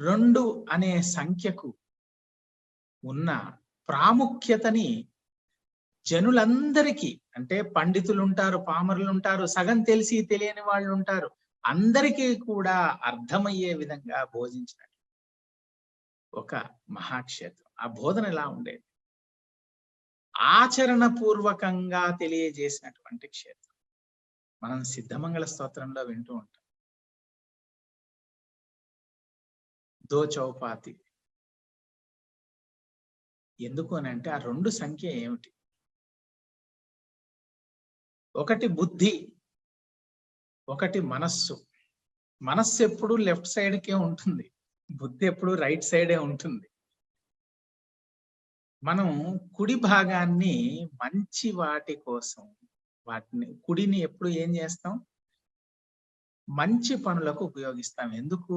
రెండు అనే సంఖ్యకు ఉన్న ప్రాముఖ్యతని జనులందరికీ అంటే పండితులు ఉంటారు పామరులు ఉంటారు సగం తెలిసి తెలియని వాళ్ళు ఉంటారు అందరికీ కూడా అర్థమయ్యే విధంగా బోధించినట్టు ఒక మహాక్షేత్రం. ఆ బోధన ఎలా ఉండేది? ఆచరణ పూర్వకంగా తెలియజేసినటువంటి క్షేత్రం. మనం సిద్ధమంగళ స్తోత్రంలో వింటూ ఉంటాం. దో చౌపాతి ఎందుకు అని అంటే ఆ రెండు సంఖ్య ఏమిటి? ఒకటి బుద్ధి ఒకటి మనస్సు. మనస్సు ఎప్పుడు లెఫ్ట్ సైడ్కే ఉంటుంది. బుద్ధి ఎప్పుడు రైట్ సైడే ఉంటుంది. మనం కుడి భాగాన్ని మంచి వాటి కోసం వాటిని కుడిని ఎప్పుడు ఏం చేస్తాం? మంచి పనులకు ఉపయోగిస్తాం. ఎందుకు?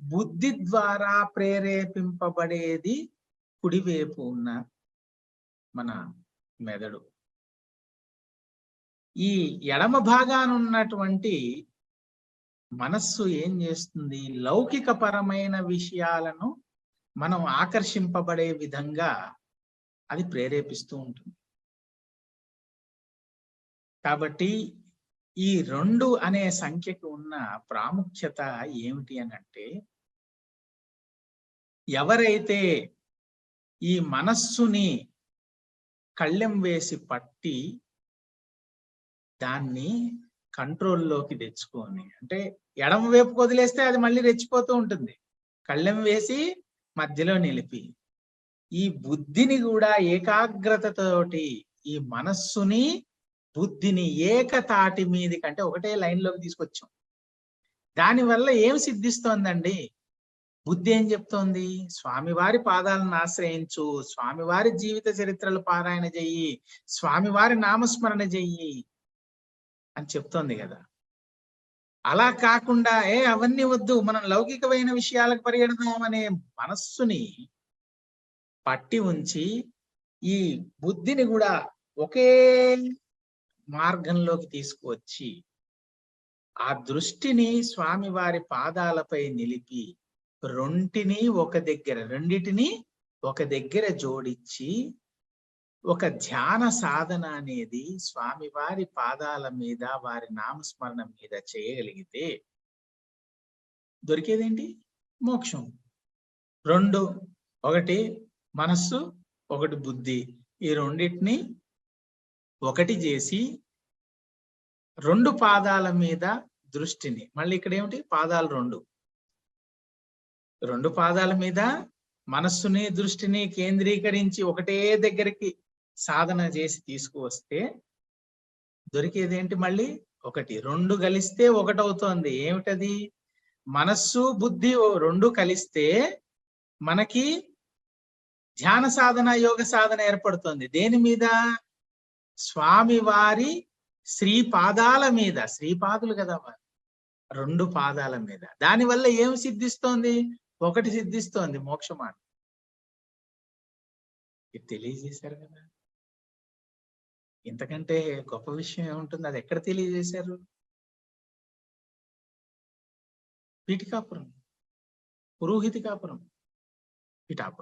బుద్ధి ద్వారా ప్రేరేపింపబడేది కుడివైపు ఉన్న మన మెదడు. ఈ ఎడమ భాగాన ఉన్నటువంటి మనస్సు ఏం చేస్తుంది? లౌకిక పరమైన విషయాలను మనం ఆకర్షింపబడే విధంగా అది ప్రేరేపిస్తూ ఉంటుంది. కాబట్టి ఈ రెండు అనే సంఖ్యకు ఉన్న ప్రాముఖ్యత ఏమిటి అని అంటే ఎవరైతే ఈ మనస్సుని కళ్ళెం వేసి పట్టి దాన్ని కంట్రోల్లోకి తెచ్చుకొని అంటే ఎడమ వైపు వదిలేస్తే అది మళ్ళీ రెచ్చిపోతూ ఉంటుంది. కళ్ళెం వేసి మధ్యలో నిలిపి ఈ బుద్ధిని కూడా ఏకాగ్రతతోటి ఈ మనస్సుని బుద్ధిని ఏకతాటి మీది కంటే ఒకటే లైన్లోకి తీసుకొచ్చాం. దానివల్ల ఏం సిద్ధిస్తోందండి? బుద్ధి ఏం చెప్తోంది? స్వామివారి పాదాలను ఆశ్రయించు స్వామివారి జీవిత చరిత్రలు పారాయణ చెయ్యి స్వామివారి నామస్మరణ చెయ్యి అని చెప్తోంది కదా. అలా కాకుండా ఏ అవన్నీ వద్దు మనం లౌకికమైన విషయాలకు పరిగెడదాం అనే మనస్సుని పట్టి ఉంచి ఈ బుద్ధిని కూడా ఒకే మార్గంలోకి తీసుకువచ్చి ఆ దృష్టిని స్వామివారి పాదాలపై నిలిపి రెంటిని ఒక దగ్గర రెండిటిని ఒక దగ్గర జోడించి ఒక ధ్యాన సాధన అనేది స్వామివారి పాదాల మీద వారి నామస్మరణ మీద చేయగలిగితే దొరికేదేంటి? మోక్షం. రెండు ఒకటి మనస్సు ఒకటి బుద్ధి. ఈ రెండింటిని ఒకటి చేసి రెండు పాదాల మీద దృష్టిని. మళ్ళీ ఇక్కడ ఏమిటి? పాదాలు రెండు. రెండు పాదాల మీద మనస్సుని దృష్టిని కేంద్రీకరించి ఒకటే దగ్గరికి సాధన చేసి తీసుకువస్తే దొరికేదేంటి మళ్ళీ? ఒకటి. రెండు కలిస్తే ఒకటవుతోంది. ఏమిటది? మనస్సు బుద్ధి రెండు కలిస్తే మనకి ధ్యాన సాధన యోగ సాధన ఏర్పడుతుంది. దేని మీద? స్వామివారి శ్రీ పాదాల మీద శ్రీపాదులు కదా వారు రెండు పాదాల మీద. దానివల్ల ఏం సిద్ధిస్తోంది? ఒకటి సిద్ధిస్తోంది మోక్షమాట ఇది తెలియజేశారు కదా. ఇంతకంటే గొప్ప విషయం ఏముంటుంది? అది ఎక్కడ తెలియజేశారు? పీఠికాపురం పురోహితికాపురం పిఠాపురం.